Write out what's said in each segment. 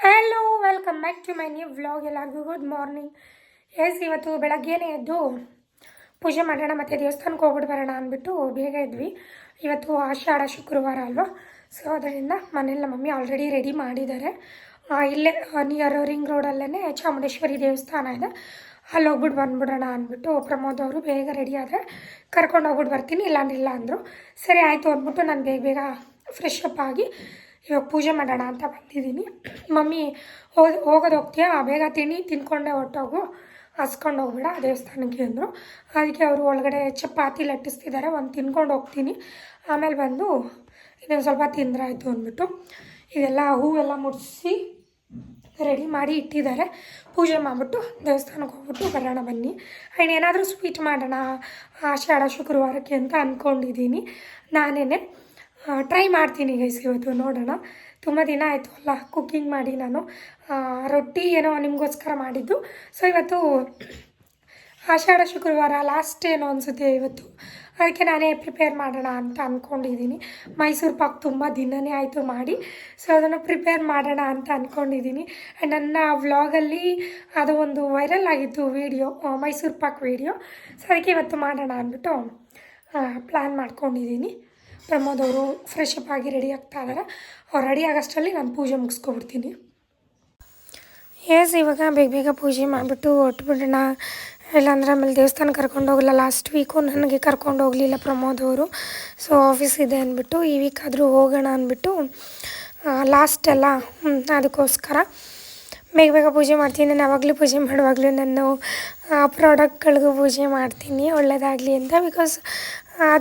Hello welcome back to my new vlog ಎಲ್ಲರಿಗೂ. Good morning yes ಇವತ್ತು ಬೆಳಗ್ಗೆನೇ ಎದ್ದು ಪೂಜೆ ಮಾಡೋಣ ಮತ್ತು ದೇವಸ್ಥಾನಕ್ಕೆ ಹೋಗ್ಬಿಟ್ಟು ಬರೋಣ ಅಂದ್ಬಿಟ್ಟು ಬೇಗ ಇದ್ವಿ ಇವತ್ತು ಆಷಾಢ ಶುಕ್ರವಾರ ಅಲ್ವಾ? ಸೊ ಅದರಿಂದ ಮನೇಲಿ ನಮ್ಮ ಮಮ್ಮಿ ಆಲ್ರೆಡಿ ರೆಡಿ ಮಾಡಿದ್ದಾರೆ. ಇಲ್ಲೇ ನಿಯರ್ ರಿಂಗ್ ರೋಡಲ್ಲೇ ಚಾಮುಂಡೇಶ್ವರಿ ದೇವಸ್ಥಾನ ಇದೆ. ಅಲ್ಲಿ ಹೋಗ್ಬಿಟ್ಟು ಬಂದ್ಬಿಡೋಣ ಅಂದ್ಬಿಟ್ಟು ಪ್ರಮೋದ್ ಅವರು ಬೇಗ ರೆಡಿ ಆದರೆ ಕರ್ಕೊಂಡು ಹೋಗ್ಬಿಟ್ಟು ಬರ್ತೀನಿ ಇಲ್ಲ ಇಲ್ಲ ಅಂದರು. ಸರಿ, ಆಯಿತು ಅಂದ್ಬಿಟ್ಟು ನಾನು ಬೇಗ ಬೇಗ ಫ್ರೆಶ್ ಅಪ್ ಆಗಿ ಇವಾಗ ಪೂಜೆ ಮಾಡೋಣ ಅಂತ ಬಂದಿದ್ದೀನಿ. ಮಮ್ಮಿ ಹೋಗಿ, ಹೋಗೋದು ಹೋಗ್ತೀಯಾ? ಬೇಗ ತಿನ್ನಿ, ತಿನ್ಕೊಂಡೆ ಹೊಟ್ಟೋಗು ಹಸ್ಕೊಂಡು ಹೋಗ್ಬೇಡ, ದೇವಸ್ಥಾನಕ್ಕೆ ಅಂದರು. ಅದಕ್ಕೆ ಅವರು ಒಳಗಡೆ ಚಪಾತಿ ಲಟ್ಟಿಸ್ತಿದ್ದಾರೆ ಒಂದು ತಿನ್ಕೊಂಡು ಹೋಗ್ತೀನಿ. ಆಮೇಲೆ ಬಂದು ಇನ್ನೊಂದು ಸ್ವಲ್ಪ ತಿಂದ್ರಾಯಿತು ಅಂದ್ಬಿಟ್ಟು ಇದೆಲ್ಲ ಹೂವೆಲ್ಲ ಮುಡಿಸಿ ರೆಡಿ ಮಾಡಿ ಇಟ್ಟಿದ್ದಾರೆ. ಪೂಜೆ ಮಾಡಿಬಿಟ್ಟು ದೇವಸ್ಥಾನಕ್ಕೆ ಹೋಗ್ಬಿಟ್ಟು ಬರೋಣ ಬನ್ನಿ. ಆ್ಯಂಡ್ ಏನಾದರೂ ಸ್ವೀಟ್ ಮಾಡೋಣ, ಆಷಾಢ ಶುಕ್ರವಾರಕ್ಕೆ ಅಂತ ಅಂದ್ಕೊಂಡಿದ್ದೀನಿ ನಾನೇ ಟ್ರೈ ಮಾಡ್ತೀನಿ ಗೈಸ್ ಇವತ್ತು ನೋಡೋಣ. ತುಂಬ ದಿನ ಆಯಿತು ಅಲ್ಲ ಕುಕ್ಕಿಂಗ್ ಮಾಡಿ ನಾನು. ರೊಟ್ಟಿ ಏನೋ ನಿಮಗೋಸ್ಕರ ಮಾಡಿದ್ದು. ಸೊ ಇವತ್ತು ಆಷಾಢ ಶುಕ್ರವಾರ ಲಾಸ್ಟ್ ಏನೋ ಅನಿಸುತ್ತೆ ಇವತ್ತು. ಅದಕ್ಕೆ ನಾನೇ ಪ್ರಿಪೇರ್ ಮಾಡೋಣ ಅಂತ ಅಂದ್ಕೊಂಡಿದ್ದೀನಿ ಮೈಸೂರು ಪಾಕ್ ತುಂಬ ದಿನವೇ ಆಯಿತು ಮಾಡಿ. ಸೊ ಅದನ್ನು ಪ್ರಿಪೇರ್ ಮಾಡೋಣ ಅಂತ ಅಂದ್ಕೊಂಡಿದ್ದೀನಿ ಆ್ಯಂಡ್ ನನ್ನ ವ್ಲಾಗಲ್ಲಿ ಅದು ಒಂದು ವೈರಲ್ ಆಗಿತ್ತು video Mysore pak video so ಅದಕ್ಕೆ ಇವತ್ತು ಮಾಡೋಣ ಅಂದ್ಬಿಟ್ಟು ಪ್ಲ್ಯಾನ್ ಮಾಡ್ಕೊಂಡಿದ್ದೀನಿ. ಪ್ರಮೋದ್ ಅವರು ಫ್ರೆಶ್ ಅಪ್ ಆಗಿ ರೆಡಿ ಆಗ್ತಾ ಇದ್ದಾರೆ ಅವ್ರು ರೆಡಿ ಆಗೋಷ್ಟರಲ್ಲಿ ನಾನು ಪೂಜೆ ಮುಗಿಸ್ಕೊಬಿಡ್ತೀನಿ. ಎಸ್ ಇವಾಗ ಬೇಗ ಬೇಗ ಪೂಜೆ ಮಾಡಿಬಿಟ್ಟು ಹೊಟ್ಬಿಡೋಣ ಇಲ್ಲಾಂದ್ರೆ ಆಮೇಲೆ ದೇವಸ್ಥಾನ ಕರ್ಕೊಂಡು ಹೋಗಲ್ಲ ಲಾಸ್ಟ್ ವೀಕು ನನಗೆ ಕರ್ಕೊಂಡು ಹೋಗಲಿಲ್ಲ ಪ್ರಮೋದ್ ಅವರು. ಸೊ ಆಫೀಸ್ ಇದೆ ಅಂದ್ಬಿಟ್ಟು ಈ ವೀಕ್ ಆದರೂ ಹೋಗೋಣ ಅಂದ್ಬಿಟ್ಟು ಲಾಸ್ಟ್ ಎಲ್ಲ ಅದಕ್ಕೋಸ್ಕರ ಬೇಗ ಬೇಗ ಪೂಜೆ ಮಾಡ್ತೀನಿ. ನಾನು ಯಾವಾಗಲೂ ಪೂಜೆ ಮಾಡುವಾಗಲೂ ನಾನು ಪ್ರಾಡಕ್ಟ್ಗಳಿಗೂ ಪೂಜೆ ಮಾಡ್ತೀನಿ. ಒಳ್ಳೆಯದಾಗಲಿ ಅಂತ ಬಿಕಾಸ್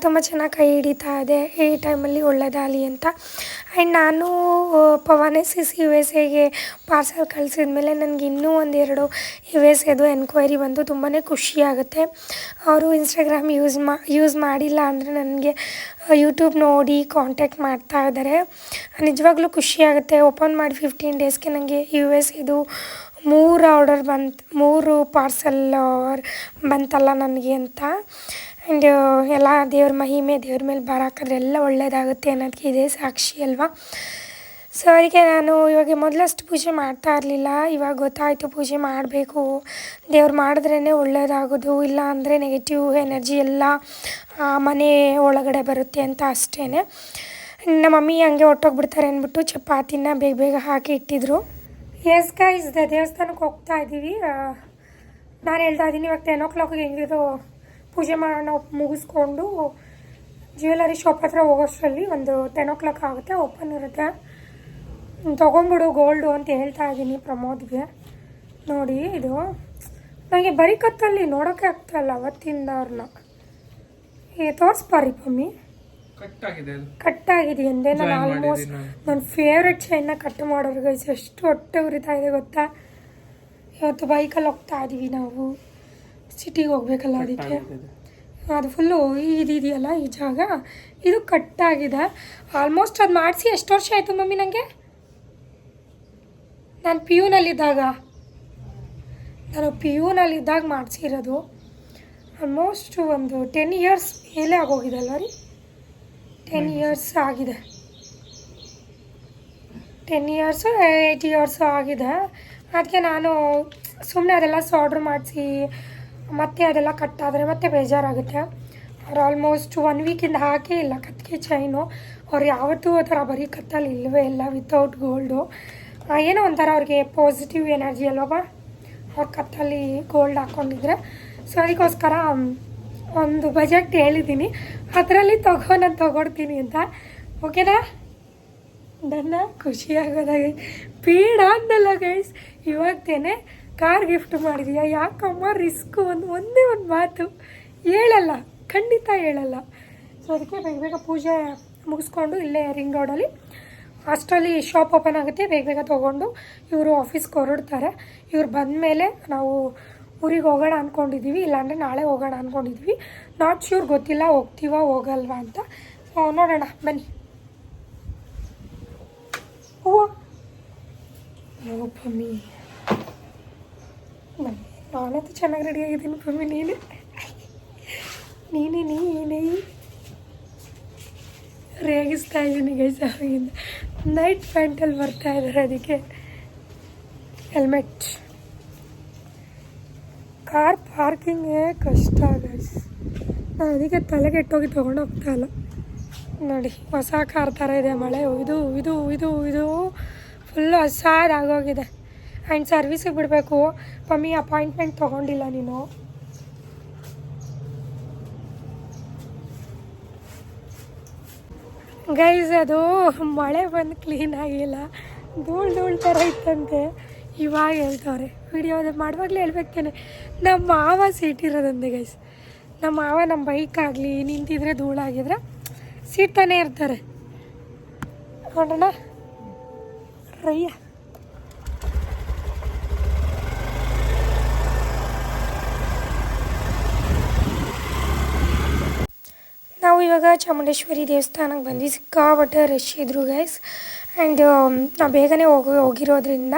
ತುಂಬ ಚೆನ್ನಾಗಿ ಕೈ ಹಿಡಿತಾ ಇದೆ. ಈ ಟೈಮಲ್ಲಿ ಒಳ್ಳೆಯದಾಗಲಿ ಅಂತ. ಆ್ಯಂಡ್ ನಾನು ಆ, Pavan S S U S ಎಗೆ ಪಾರ್ಸಲ್ ಕಳಿಸಿದ ಮೇಲೆ ನನಗೆ ಇನ್ನೂ ಒಂದೆರಡು ಯು ಎಸ್ ಎದು ಎನ್ಕ್ವೈರಿ ಬಂದು ತುಂಬಾ ಖುಷಿಯಾಗುತ್ತೆ ಅವರು ಇನ್ಸ್ಟಾಗ್ರಾಮ್ ಯೂಸ್ ಮಾ ಯೂಸ್ ಮಾಡಿಲ್ಲ ಅಂದರೆ ನನಗೆ ಯೂಟ್ಯೂಬ್ ನೋಡಿ ಕಾಂಟ್ಯಾಕ್ಟ್ ಮಾಡ್ತಾ ಇದ್ದಾರೆ. ನಿಜವಾಗ್ಲೂ ಖುಷಿಯಾಗುತ್ತೆ ಓಪನ್ ಮಾಡಿ ಫಿಫ್ಟೀನ್ ಡೇಸ್ಗೆ ನನಗೆ ಯು ಎಸ್ ಇದು ಮೂರು ಆರ್ಡರ್ ಬಂತು ಮೂರು ಪಾರ್ಸಲ್ ಬಂತಲ್ಲ ನನಗೆ ಅಂತ. ಆ್ಯಂಡ್ ಎಲ್ಲ ದೇವ್ರ ಮಹಿಮೆ, ದೇವ್ರ ಮೇಲೆ ಬರಾಕಂದ್ರೆ ಎಲ್ಲ ಒಳ್ಳೆಯದಾಗುತ್ತೆ ಅನ್ನೋದಕ್ಕೆ ಇದೇ ಸಾಕ್ಷಿ ಅಲ್ವಾ? ಸೊ ಅದಕ್ಕೆ ನಾನು ಇವಾಗ ಮೊದಲಷ್ಟು ಪೂಜೆ ಮಾಡ್ತಾ ಇರಲಿಲ್ಲ. ಇವಾಗ ಗೊತ್ತಾಯಿತು ಪೂಜೆ ಮಾಡಬೇಕು. ದೇವ್ರು ಮಾಡಿದ್ರೇ ಒಳ್ಳೆಯದಾಗೋದು ಇಲ್ಲ ಅಂದರೆ ನೆಗೆಟಿವ್ ಎನರ್ಜಿ ಎಲ್ಲ ಮನೆ ಒಳಗಡೆ ಬರುತ್ತೆ ಅಂತ ಅಷ್ಟೇ ನಮ್ಮ ಮಮ್ಮಿ ಹಂಗೆ ಹೊಟ್ಟೋಗ್ಬಿಡ್ತಾರೆ ಅಂದ್ಬಿಟ್ಟು ಚಪಾತಿನ ಬೇಗ ಬೇಗ ಹಾಕಿ ಇಟ್ಟಿದ್ರು. ಎಸ್ ಗೈಸ್ ದೇವಸ್ಥಾನಕ್ಕೆ ಹೋಗ್ತಾ ಇದ್ದೀವಿ. ನಾನು ಹೇಳ್ತಾ ಇದ್ದೀನಿ ಇವಾಗ ಟೆನ್ ಓ ಕ್ಲಾಕಿಗೆ ಹೆಂಗಿದ್ರು ಪೂಜೆ ಮಾಡೋಣ ಮುಗಿಸ್ಕೊಂಡು ಜ್ಯುವೆಲರಿ ಶಾಪ್ ಹತ್ರ ಹೋಗೋಷ್ಟರಲ್ಲಿ ಒಂದು ಟೆನ್ ಓ ಕ್ಲಾಕ್ ಆಗುತ್ತೆ ಓಪನ್ ಇರುತ್ತೆ. ತೊಗೊಂಬಿಡು ಗೋಲ್ಡು ಅಂತ ಹೇಳ್ತಾ ಇದ್ದೀನಿ ಪ್ರಮೋದ್ಗೆ. ನೋಡಿ ಇದು. ನನಗೆ ಬರೀ ಕತ್ತಲ್ಲಿ ನೋಡೋಕ್ಕೆ ಆಗ್ತಾಯಿಲ್ಲ ಅವತ್ತಿಂದ ಅವ್ರನ್ನ. ಏ ತೋರಿಸ್ಬಾರಿ ಪಮ್ಮಿ. ಕಟ್ ಆಗಿದೆ ಅದು ಆಗಿದೆ ಅಂದೆ ನಾನು. ಆಲ್ಮೋಸ್ಟ್ ನನ್ನ ಫೇವ್ರೆಟ್ ಚೈನ್ನ ಕಟ್ ಮಾಡೋರು ಗೈಸ್ ಎಷ್ಟು ಹೊಟ್ಟೆ ಉರಿತಾ ಇದೆ ಗೊತ್ತಾ? ಇವತ್ತು ಬೈಕಲ್ಲಿ ಹೋಗ್ತಾ ಇದ್ದೀವಿ ನಾವು. ಸಿಟಿಗೆ ಹೋಗ್ಬೇಕಲ್ಲ ಅದಕ್ಕೆ ಅದು ಫುಲ್ಲು ಇದೆಯಲ್ಲ ಈ ಜಾಗ? ಇದು ಕಟ್ಟಾಗಿದೆ ಆಲ್ಮೋಸ್ಟ್ ಅದು ಮಾಡಿಸಿ ಎಷ್ಟು ವರ್ಷ ಆಯಿತು ಮಮ್ಮಿ ನನಗೆ ನಾನು ಪಿ ಯುನಲ್ಲಿದ್ದಾಗ ನಾನು ಪಿ ಯುನಲ್ಲಿದ್ದಾಗ ಮಾಡಿಸಿರೋದು. ಆಲ್ಮೋಸ್ಟ್ ಒಂದು ಟೆನ್ ಇಯರ್ಸ್ ಮೇಲೆ ಆಗೋಗಿದೆಲ್ಲ ರೀ? ಟೆನ್ ಇಯರ್ಸ್ ಆಗಿದೆ. ಟೆನ್ ಇಯರ್ಸು ಏಯ್ಟ್ ಇಯರ್ಸು ಆಗಿದೆ. ಅದಕ್ಕೆ ನಾನು ಸುಮ್ಮನೆ ಅದೆಲ್ಲ ಆರ್ಡ್ರ್ ಮಾಡಿಸಿ ಮತ್ತೆ ಅದೆಲ್ಲ ಕಟ್ಟಾದರೆ ಮತ್ತೆ ಬೇಜಾರಾಗುತ್ತೆ. ಅವ್ರು ಆಲ್ಮೋಸ್ಟ್ ಒನ್ ವೀಕಿಂದ ಹಾಕೇ ಇಲ್ಲ, ಕತ್ತಿಗೆ ಚೈನು ಅವ್ರು ಯಾವತ್ತೂ ಆ ಥರ ಬರೀ ಕತ್ತಲ್ಲಿ ಇಲ್ಲವೇ ಇಲ್ಲ ವಿತೌಟ್ ಗೋಲ್ಡು ಏನೋ ಒಂಥರ ಅವ್ರಿಗೆ ಪಾಸಿಟಿವ್ ಎನರ್ಜಿ ಅಲ್ವಾ ಅವ್ರ ಕತ್ತಲ್ಲಿ ಗೋಲ್ಡ್ ಹಾಕ್ಕೊಂಡಿದ್ರೆ ಸೊ ಅದಕ್ಕೋಸ್ಕರ ಒಂದು ಬಜೆಟ್ ಹೇಳಿದ್ದೀನಿ ಅದರಲ್ಲಿ ತಗೋ ನಾನು ತೊಗೊಡ್ತೀನಿ ಅಂತ. ಓಕೆನಾ ನನ್ನ ಖುಷಿಯಾಗೋದಾಗ ಬೇಡ ಅಂದಲ್ಲ ಗೈಸ್ ಇವಾಗ್ತೇನೆ ಕಾರ್ ಗಿಫ್ಟ್ ಮಾಡಿದೀಯಾ? ಯಾಕಮ್ಮ ರಿಸ್ಕು ಒಂದು, ಒಂದೇ ಒಂದು ಮಾತು. ಹೇಳಲ್ಲ, ಖಂಡಿತ ಹೇಳಲ್ಲ. ಸೊ ಅದಕ್ಕೆ ಬೇಗ ಬೇಗ ಪೂಜೆ ಮುಗಿಸ್ಕೊಂಡು ಇಲ್ಲೇ ರಿಂಗ್ ರೋಡಲ್ಲಿ ಅಷ್ಟರಲ್ಲಿ ಶಾಪ್ ಓಪನ್ ಆಗುತ್ತೆ, ಬೇಗ ಬೇಗ ತೊಗೊಂಡು ಇವರು ಆಫೀಸ್ಗೆ ಹೊರಡ್ತಾರೆ. ಇವ್ರು ಬಂದಮೇಲೆ ನಾವು ಊರಿಗೆ ಹೋಗೋಣ ಅಂದ್ಕೊಂಡಿದ್ದೀವಿ ಇಲ್ಲಾಂದರೆ ನಾಳೆ ಹೋಗೋಣ ಅಂದ್ಕೊಂಡಿದ್ದೀವಿ ನಾಟ್ ಶ್ಯೂರ್ ಗೊತ್ತಿಲ್ಲ, ಹೋಗ್ತೀವ, ಹೋಗಲ್ವಾ ಅಂತ. ಸೊ ನೋಡೋಣ, ಬನ್ನಿ. ಹೂವು. ಪಮ್ಮಿ ಬನ್ನಿ ನಾನಂತೂ ಚೆನ್ನಾಗಿ ರೆಡಿ ಆಗಿದ್ದೀನಿ ಪಮ್ಮಿ ನೀನು? ನೀನೇ ನೀನೇ? ರೇಗಿಸ್ತಾ ಇದ್ದೀನಿ ಗೈಸ್ ಅವಾಗಿಂದ. ನೈಟ್ ಪ್ಯಾಂಟಲ್ಲಿ ಬರ್ತಾ ಇದ್ದಾರೆ ಅದಕ್ಕೆ. ಹೆಲ್ಮೆಟ್ ಕಾರ್ ಪಾರ್ಕಿಂಗೇ ಕಷ್ಟ ಗೈಸ್. ನಾನು ಅದಕ್ಕೆ ತಲೆಗೆಟ್ಟೋಗಿ ತೊಗೊಂಡು ಹೋಗ್ತಾ ಇಲ್ಲ. ನೋಡಿ, ಹೊಸ ಕಾರ್ ಥರ ಇದೆ, ಮಳೆ, ಇದು ಇದು ಇದು ಇದು. ಫುಲ್ಲು ಹಸಾದಾಗೋಗಿದೆ ಆ್ಯಂಡ್ ಸರ್ವಿಸಿಗೆ ಬಿಡಬೇಕು. ಪಮ್ಮಿ ಅಪಾಯಿಂಟ್ಮೆಂಟ್ ತೊಗೊಂಡಿಲ್ಲ ನೀನು. ಗೈಸ್, ಅದು ಮಳೆ ಬಂದು ಕ್ಲೀನ್ ಆಗಿಲ್ಲ. ಧೂಳು ಧೂಳು ಥರ ಇತ್ತಂತೆ. ಇವಾಗ ಹೇಳ್ತವ್ರೆ. ವಿಡಿಯೋ ಮಾಡುವಾಗಲೇ ಹೇಳ್ಬೇಕೇನೆ ನಮ್ಮ ಮಾವ ಸೀಟ್ ಇರೋದಂತೆ ಗೈಸ್. ನಮ್ಮ ಮಾವ ನಮ್ಮ ಬೈಕ್ ಆಗಲಿ, ನಿಂತಿದ್ರೆ ಧೂಳಾಗಿದ್ರೆ ಸೀಟ್ ತಾನೇ ಇರ್ತಾರೆ. ನೋಡೋಣ ರಯ್ಯ ನಾವು ಇವಾಗ ಚಾಮುಂಡೇಶ್ವರಿ ದೇವಸ್ಥಾನಕ್ಕೆ ಬಂದ್ವಿ. ಸಿಕ್ಕಾಪಟ್ಟೆ ರಶ್ ಇದ್ರು ಗೈಸ್ ಆ್ಯಂಡ್ ನಾವು ಬೇಗನೆ ಹೋಗಿ ಹೋಗಿರೋದ್ರಿಂದ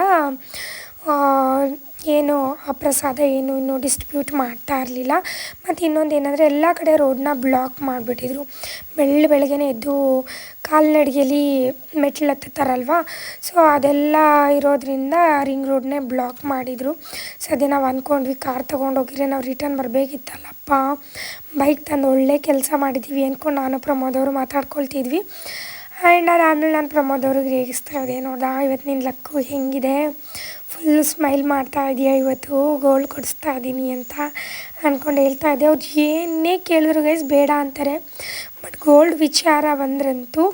ಏನು, ಆ ಪ್ರಸಾದ ಏನು ಇನ್ನೂ ಡಿಸ್ಟ್ರಿಬ್ಯೂಟ್ ಮಾಡ್ತಾ ಇರಲಿಲ್ಲ. ಮತ್ತು ಇನ್ನೊಂದು ಏನಂದರೆ ಎಲ್ಲ ಕಡೆ ರೋಡನ್ನ ಬ್ಲಾಕ್ ಮಾಡಿಬಿಟ್ಟಿದ್ರು. ಬೆಳ್ಳಿ ಬೆಳಗ್ಗೆನೇ ಎದ್ದು ಕಾಲ್ನಡಿಗೆಯಲ್ಲಿ ಮೆಟ್ಲು ಹತ್ತುತ್ತಾರಲ್ವ? ಸೊ ಅದೆಲ್ಲ ಇರೋದ್ರಿಂದ ರಿಂಗ್ ರೋಡ್ನೇ ಬ್ಲಾಕ್ ಮಾಡಿದರು. ಸದ್ಯ ನಾವು ಅಂದ್ಕೊಂಡ್ವಿ ಕಾರ್ ತೊಗೊಂಡೋಗಿದ್ರೆ ನಾವು ರಿಟರ್ನ್ ಬರಬೇಕಿತ್ತಲ್ಲಪ್ಪ. ಬೈಕ್ ತಂದು ಒಳ್ಳೆ ಕೆಲಸ ಮಾಡಿದ್ದೀವಿ ಅಂದ್ಕೊಂಡು ನಾನು, ಪ್ರಮೋದ್ ಅವರು ಮಾತಾಡ್ಕೊಳ್ತಿದ್ವಿ. ಆ್ಯಂಡ್ ಅದಾದಮೇಲೆ ನಾನು ಪ್ರಮೋದ್ ಅವ್ರಿಗೆ ರೇಗಿಸ್ತಾ ಇದ್ದೆ, ನೋಡ್ದಾ ಇವತ್ತು ನಿನ್ನ ಲಕ್ಕು ಹೆಂಗಿದೆ? ಫುಲ್ ಸ್ಮೈಲ್ ಮಾಡ್ತಾ ಇದೆಯಾ ಇವತ್ತು ಗೋಲ್ಡ್ ಕೊಡಿಸ್ತಾ ಇದ್ದೀನಿ ಅಂತ ಅಂದ್ಕೊಂಡು ಹೇಳ್ತಾ ಇದ್ದೆ ಅವ್ರು ಏನೇ ಕೇಳಿದ್ರು ಗೈಸ್ ಬೇಡ ಅಂತಾರೆ. ಬಟ್ ಗೋಲ್ಡ್ ವಿಚಾರ ಬಂದ್ರಂತೂ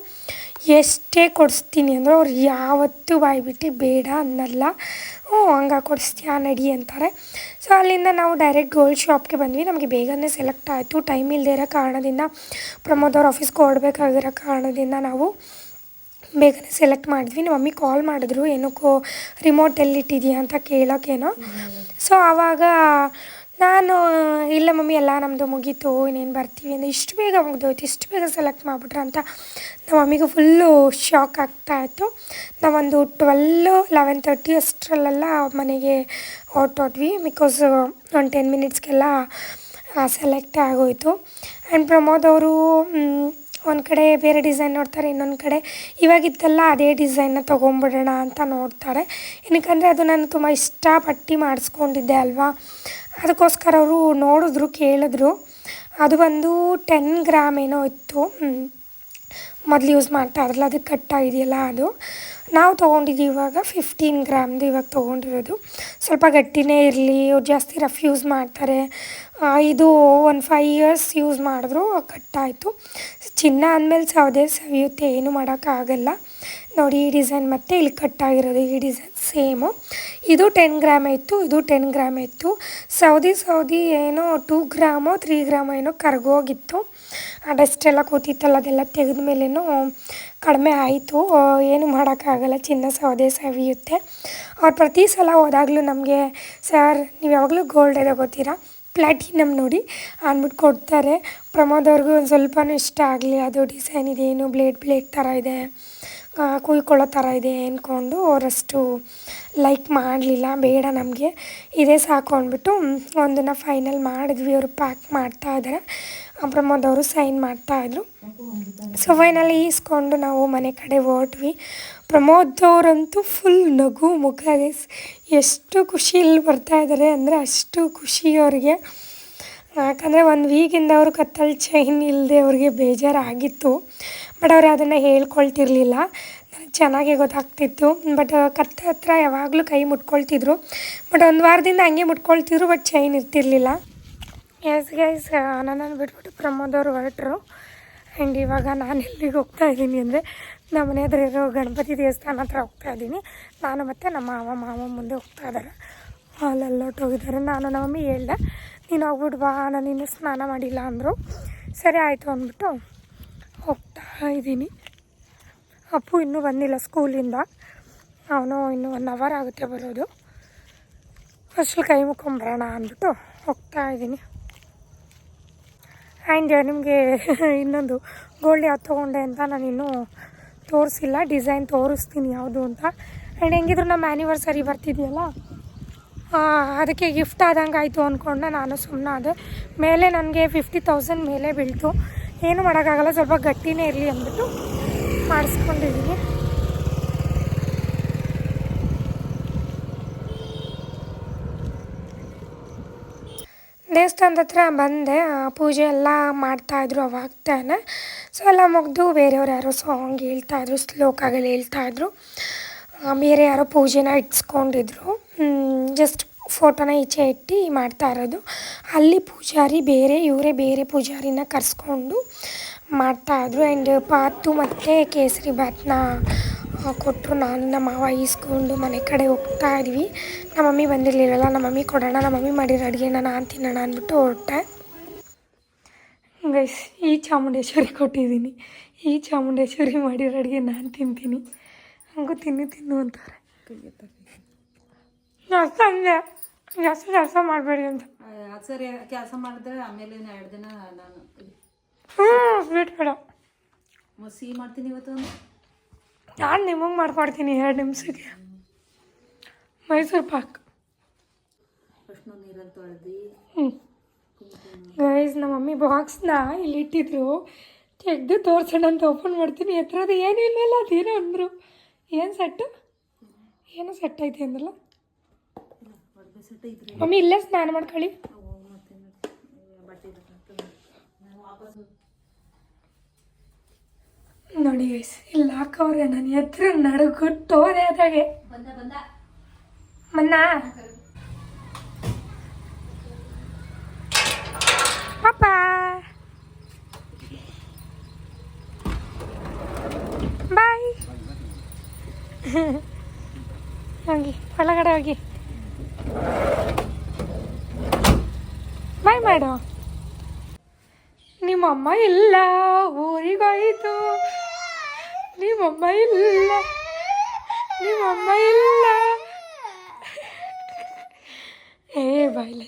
ಎಷ್ಟೇ ಕೊಡಿಸ್ತೀನಿ ಅಂದರೂ ಅವ್ರು ಯಾವತ್ತೂ ಬಾಯ್ಬಿಟ್ಟು ಬೇಡ ಅನ್ನಲ್ಲ. ಹ್ಞೂ, ಹಂಗೆ ಕೊಡಿಸ್ತೀಯಾ ನಡಿ ಅಂತಾರೆ. ಸೊ ಅಲ್ಲಿಂದ ನಾವು ಡೈರೆಕ್ಟ್ ಗೋಲ್ಡ್ ಶಾಪ್ಗೆ ಬಂದ್ವಿ. ನಮಗೆ ಬೇಗನೆ ಸೆಲೆಕ್ಟ್ ಆಯಿತು. ಟೈಮ್ ಇಲ್ಲದೆ ಇರೋ ಕಾರಣದಿಂದ, ಪ್ರಮೋದ್ ಅವ್ರ ಆಫೀಸ್ಗೆ ಓಡಬೇಕಾಗಿರೋ ಕಾರಣದಿಂದ ನಾವು ಬೇಗನೆ ಸೆಲೆಕ್ಟ್ ಮಾಡಿದ್ವಿ. ನಮ್ಮ ಮಮ್ಮಿ ಕಾಲ್ ಮಾಡಿದ್ರು, ಏನಕ್ಕೋ ರಿಮೋಟ್ ಎಲ್ಲಿಟ್ಟಿದೀಯಾ ಅಂತ ಕೇಳೋಕ್ಕೇನೋ ಸೊ ಆವಾಗ ನಾನು, ಇಲ್ಲ ಮಮ್ಮಿ ಎಲ್ಲ ನಮ್ಮದು ಮುಗೀತು, ಇನ್ನೇನು ಬರ್ತೀವಿ ಅಂದರೆ ಇಷ್ಟು ಬೇಗ ಮುಗ್ದೋಯ್ತು, ಇಷ್ಟು ಬೇಗ ಸೆಲೆಕ್ಟ್ ಮಾಡಿಬಿಟ್ರೆ ಅಂತ ನಮ್ಮ ಮಮ್ಮಿಗೂ ಫುಲ್ಲು ಶಾಕ್ ಆಗ್ತಾಯಿತ್ತು ನಾವೊಂದು ಟ್ವೆಲ್ಲು ಲೆವೆನ್ ತರ್ಟಿ ಅಷ್ಟರಲ್ಲೆಲ್ಲ ಮನೆಗೆ ಹೊರಟೋದ್ವಿ ಬಿಕಾಸ್ ಒಂದು ಟೆನ್ ಮಿನಿಟ್ಸ್ಗೆಲ್ಲ ಸೆಲೆಕ್ಟ್ ಆಗೋಯಿತು. ಆ್ಯಂಡ್ ಪ್ರಮೋದ್ ಅವರು ಒಂದು ಕಡೆ ಬೇರೆ ಡಿಸೈನ್ ನೋಡ್ತಾರೆ, ಇನ್ನೊಂದು ಕಡೆ ಇವಾಗಿತ್ತಲ್ಲ ಅದೇ ಡಿಸೈನ್ನ ತೊಗೊಂಬಿಡೋಣ ಅಂತ ನೋಡ್ತಾರೆ. ಏನಕ್ಕಂದರೆ ಅದು ನಾನು ತುಂಬ ಇಷ್ಟಪಟ್ಟು ಮಾಡಿಸ್ಕೊಂಡಿದ್ದೆ ಅಲ್ವಾ? ಅದಕ್ಕೋಸ್ಕರ ಅವರು ನೋಡಿದ್ರು, ಕೇಳಿದ್ರು. ಅದು ಬಂದು ಟೆನ್ ಗ್ರಾಮ್ ಏನೋ ಇತ್ತು. ಮೊದಲು ಯೂಸ್ ಮಾಡ್ತಾ ಅದು ಕಟ್ ಕಟ್ಟಾಗಿದೆಯಲ್ಲ ಅದು. ನಾವು ತೊಗೊಂಡಿದ್ದು ಇವಾಗ ಫಿಫ್ಟೀನ್ ಗ್ರಾಮ್ದು ಇವಾಗ ತೊಗೊಂಡಿರೋದು. ಸ್ವಲ್ಪ ಗಟ್ಟಿನೇ ಇರಲಿ, ಅವ್ರು ಜಾಸ್ತಿ ರಫ್ ಯೂಸ್ ಮಾಡ್ತಾರೆ. ಇದು ಒಂದು ಫೈವ್ ಇಯರ್ಸ್ ಯೂಸ್ ಮಾಡಿದ್ರು, ಕಟ್ಟಾಯಿತು. ಚಿನ್ನ ಅಂದಮೇಲೆ ಸೌದೆ ಸವಿಯುತ್ತೆ, ಏನು ಮಾಡೋಕ್ಕಾಗಲ್ಲ. ನೋಡಿ, ಈ ಡಿಸೈನ್ ಮತ್ತು ಇಲ್ಲಿ ಕಟ್ಟಾಗಿರೋದು, ಈ ಡಿಸೈನ್ ಸೇಮು ಇದು ಟೆನ್ ಗ್ರಾಮ್ ಇತ್ತು, ಇದು ಟೆನ್ ಗ್ರಾಮ್ ಇತ್ತು. ಸೌದಿ ಸೌದಿ ಏನೋ ಟೂ ಗ್ರಾಮೋ ತ್ರೀ ಗ್ರಾಮೋ ಏನೋ ಕರ್ಗೋಗಿತ್ತು. ಆ ಡಸ್ಟ್ ಎಲ್ಲ ಕೂತಿತ್ತಲ್ಲ ಅದೆಲ್ಲ ತೆಗೆದ ಮೇಲೇನೂ ಕಡಿಮೆ ಆಯಿತು. ಏನು ಮಾಡೋಕ್ಕಾಗಲ್ಲ. ಚಿನ್ನ ಸೌದೆ ಸವಿಯುತ್ತೆ. ಅವ್ರು ಪ್ರತಿ ಸಲ ಹೋದಾಗಲೂ ನಮಗೆ, ಸರ್, ನೀವು ಯಾವಾಗಲೂ ಗೋಲ್ಡ್ ಇದೆ ಗೊತ್ತೀರಾ ಪ್ಲ್ಯಾಟಿನಮ್ ನೋಡಿ ಅಂದ್ಬಿಟ್ಟು ಕೊಡ್ತಾರೆ. ಪ್ರಮೋದವ್ರಿಗೂ ಒಂದು ಸ್ವಲ್ಪನೂ ಇಷ್ಟ ಆಗಲಿ ಅದು ಡಿಸೈನ್ ಇದೇನು ಬ್ಲೇಡ್ ಬ್ಲೇಡ್ ಥರ ಇದೆ. ಕುಯ್ಕೊಳ್ಳೋ ಥರ ಇದೆ ಅಂದ್ಕೊಂಡು ಅವರಷ್ಟು ಲೈಕ್ ಮಾಡಲಿಲ್ಲ, ಬೇಡ ನಮಗೆ. ಇದೇ ಸಾಕು ಅಂದ್ಬಿಟ್ಟು ಒಂದನ್ನು ಫೈನಲ್ ಮಾಡಿದ್ವಿ. ಅವರು ಪ್ಯಾಕ್ ಮಾಡ್ತಾ ಇದ್ದಾರೆ ಪ್ರಮೋದ್ ಅವರು ಸೈನ್ ಮಾಡ್ತಾಯಿದ್ರು ಸೊ ಫೈನಲ್ ಈಸ್ಕೊಂಡು ನಾವು ಮನೆ ಕಡೆ ಹೊರಟ್ವಿ. ಪ್ರಮೋದ್ ಅವರಂತೂ ಫುಲ್ ನಗು ಮುಖ. ಎಷ್ಟು ಖುಷಿಯಲ್ಲಿ ಬರ್ತಾ ಇದ್ದಾರೆ ಅಂದರೆ ಅಷ್ಟು ಖುಷಿ ಅವ್ರಿಗೆ. ಯಾಕಂದರೆ ಒಂದು ವೀಕಿಂದ ಅವರು ಕತ್ತಲ್ಲಿ ಚೈನ್ ಇಲ್ಲದೆ ಅವ್ರಿಗೆ ಬೇಜಾರಾಗಿತ್ತು. ಬಟ್ ಅವ್ರು ಅದನ್ನು ಹೇಳ್ಕೊಳ್ತಿರ್ಲಿಲ್ಲ. ನನಗೆ ಚೆನ್ನಾಗೇ ಗೊತ್ತಾಗ್ತಿತ್ತು. ಬಟ್ ಕತ್ತ ಹತ್ರ ಯಾವಾಗಲೂ ಕೈ ಮುಟ್ಕೊಳ್ತಿದ್ರು. ಬಟ್, ಒಂದು ವಾರದಿಂದ ಹಂಗೆ ಮುಟ್ಕೊಳ್ತಿದ್ರು, ಬಟ್ ಚೈನ್ ಇರ್ತಿರ್ಲಿಲ್ಲ. ಎಸ್ ಗೈಸ್ ನನ್ನನ್ನು ಬಿಟ್ಬಿಟ್ಟು ಪ್ರಮೋದ್ ಅವರು ಹೊರಟರು. ಆ್ಯಂಡ್ ಇವಾಗ ನಾನು ಎಲ್ಲಿಗೆ ಹೋಗ್ತಾ ಇದ್ದೀನಿ ಅಂದರೆ ನಮ್ಮ ಮನೆ ಹತ್ರ ಇರೋ ಗಣಪತಿ ದೇವಸ್ಥಾನ ಹತ್ರ ಹೋಗ್ತಾ ಇದ್ದೀನಿ. ನಾನು ಮತ್ತು ನಮ್ಮ ಮಾವ ಮಾವ ಮುಂದೆ ಹೋಗ್ತಾ ಇದ್ದಾರೆ. ಅಲ್ಲೆಲ್ಲ ಹೋಗಿದ್ದಾರೆ ನಾನು ನಮ್ಮ ಮಮ್ಮಿ ಹೇಳ್ದೆ, ನೀನು ಹೋಗ್ಬಿಟ್ಟು ಬಾ, ನಾನು ಇನ್ನೂ ಸ್ನಾನ ಮಾಡಿಲ್ಲ ಅಂದರು. ಸರಿ, ಆಯಿತು ಅಂದ್ಬಿಟ್ಟು ಹೋಗ್ತಾ ಇದ್ದೀನಿ. ಅಪ್ಪು ಇನ್ನೂ ಬಂದಿಲ್ಲ ಸ್ಕೂಲಿಂದ. ಅವನು ಇನ್ನೂ ಒನ್ ಅವರ್ ಆಗುತ್ತೆ ಬರೋದು. ಫಸ್ಟ್ ಕೈ ಮುಕ್ಕೊಂಬರೋಣ ಅಂದ್ಬಿಟ್ಟು ಹೋಗ್ತಾ ಇದ್ದೀನಿ. ಆ್ಯಂಡ್ ನಿಮಗೆ ಇನ್ನೊಂದು ಗೋಲ್ಡ್ ಯಾವ್ದು ತೊಗೊಂಡೆ ಅಂತ ನಾನು ಇನ್ನೂ ತೋರಿಸಿಲ್ಲ. ಡಿಸೈನ್ ತೋರಿಸ್ತೀನಿ ಯಾವುದು ಅಂತ. ಆ್ಯಂಡ್ ಹೆಂಗಿದ್ರು ನಮ್ಮ ಆ್ಯನಿವರ್ಸರಿ ಬರ್ತಿದೆಯಲ್ಲ? ಅದಕ್ಕೆ ಗಿಫ್ಟ್ ಆದಂಗೆ ಆಯಿತು ಅಂದ್ಕೊಂಡು ನಾನು ಸುಮ್ಮನೆ ಅದೇ ಮೇಲೆ ನನಗೆ ಫಿಫ್ಟಿ ತೌಸಂಡ್ ಮೇಲೆ ಬೀಳ್ತು. ಏನು ಮಾಡೋಕ್ಕಾಗಲ್ಲ, ಸ್ವಲ್ಪ ಗಟ್ಟಿನೇ ಇರಲಿ ಅಂದ್ಬಿಟ್ಟು ಮಾಡಿಸ್ಕೊಂಡಿದ್ದೀನಿ ದೇವಸ್ಥಾನದ ಹತ್ರ ಬಂದೆ ಪೂಜೆ ಎಲ್ಲ ಮಾಡ್ತಾಯಿದ್ರು ಅವಾಗ್ತಾನೆ ಸೊ ಎಲ್ಲ ಮುಗಿದು ಬೇರೆಯವ್ರು ಯಾರೋ ಸಾಂಗ್ ಹೇಳ್ತಾಯಿದ್ರು ಶ್ಲೋಕಗಳು ಹೇಳ್ತಾಯಿದ್ರು ಬೇರೆ ಯಾರೋ ಪೂಜೆನ ಇಟ್ಸ್ಕೊಂಡಿದ್ರು. ಜಸ್ಟ್ ಫೋಟೋನ ಈಚೆ ಇಟ್ಟು ಮಾಡ್ತಾ ಇರೋದು. ಅಲ್ಲಿ ಪೂಜಾರಿ ಬೇರೆ, ಇವರೇ ಬೇರೆ ಪೂಜಾರಿನ ಕರೆಸ್ಕೊಂಡು ಮಾಡ್ತಾಯಿದ್ರು ಆ್ಯಂಡ್ ಪಾತು ಮತ್ತು ಕೇಸರಿ ಭಾತ್ನ ಕೊಟ್ಟರು ನಾನು, ನಮ್ಮ ಮಾವ ಈಸ್ಕೊಂಡು ಮನೆ ಕಡೆ ಹೋಗ್ತಾ ಇದ್ವಿ. ನಮ್ಮ ಮಮ್ಮಿ ಬಂದಿರಲಿಲ್ಲ ನಮ್ಮ ಮಮ್ಮಿ ಕೊಡೋಣ ನಮ್ಮ ಮಮ್ಮಿ ಮಾಡಿರೋ ಅಡುಗೆನ ನಾನು ತಿನ್ನೋಣ ಅಂದ್ಬಿಟ್ಟು ಹೊರಟೆ. ಗೈಸ್ ಈ ಚಾಮುಂಡೇಶ್ವರಿ ಕೊಟ್ಟಿದ್ದೀನಿ. ಈ ಚಾಮುಂಡೇಶ್ವರಿ ಮಾಡಿರೋ ಅಡುಗೆ ನಾನು ತಿಂತೀನಿ. ಹಂಗೂ ತಿನ್ನು ತಿನ್ನು ಅಂತಾರೆ. ಜಾಸ್ತಿ ಹಂಗೆ. ಜಾಸ್ತಿ ಕೆಲಸ ಮಾಡಬೇಡಿ ಅಂತ. ಅದು ಸರಿ ಕೆಲಸ ಮಾಡಿದ್ರೆ ಆಮೇಲೆ ಎರಡು ದಿನ ನಾನು ಹ್ಞೂ ಸ್ವೀಟ್ ಬೇಡ. ಸಿಹಿ ಮಾಡ್ತೀನಿ ಇವತ್ತು ನಾನು ನಿಮಗೆ ಮಾಡ್ಕೊಡ್ತೀನಿ ಎರಡು ನಿಮಿಷಕ್ಕೆ. ಮೈಸೂರು ಪಾಕ್. ಫಸ್ಟ್ ನೀರಲ್ಲಿ ತೊಳೆದು ಗೈಸ್ ನಮ್ಮ ಮಮ್ಮಿ ಬಾಕ್ಸ್ನ ಇಲ್ಲಿ ಇಟ್ಟಿದ್ರು. ತೆಗೆದು ತೋರ್ಸೋಣ ಅಂತ ಓಪನ್ ಮಾಡ್ತೀನಿ. ಎತ್ತರದ ಏನೂ ಇಲ್ಲಲ್ಲ ಅದೇನೋ ಅಂದರು. ಏನು ಸೆಟ್ಟು ಏನೋ ಸೆಟ್ ಐತೆ ಇದ್ರೆ ಮಮ್ಮಿ ಇಲ್ಲೇ ಸ್ನಾನ ಮಾಡ್ಕೊಳ್ಳಿ. ನೋಡಿ ಗೈಸ್ ಇಲ್ಲಿ ಹಾಕವ್ರೆ ನಾನು ಎತ್ತರ ತೋರೆ ಅದಾಗೆ. ಮನ್ನ. ಪಾಪ. ಬಾಯ್. ಹೋಗಿ ಒಳಗಡೆ ಹೋಗಿ. ಬಾಯ್ ಮಾಡು ನಿಮ್ಮಮ್ಮ ಇಲ್ಲ ಊರಿಗೋಯ್ತು ನಿಮ್ಮಮ್ಮ ಇಲ್ಲ ನಿಮ್ಮಮ್ಮ ಇಲ್ಲ. ಏ, ಬಾಯ್ಲೆ.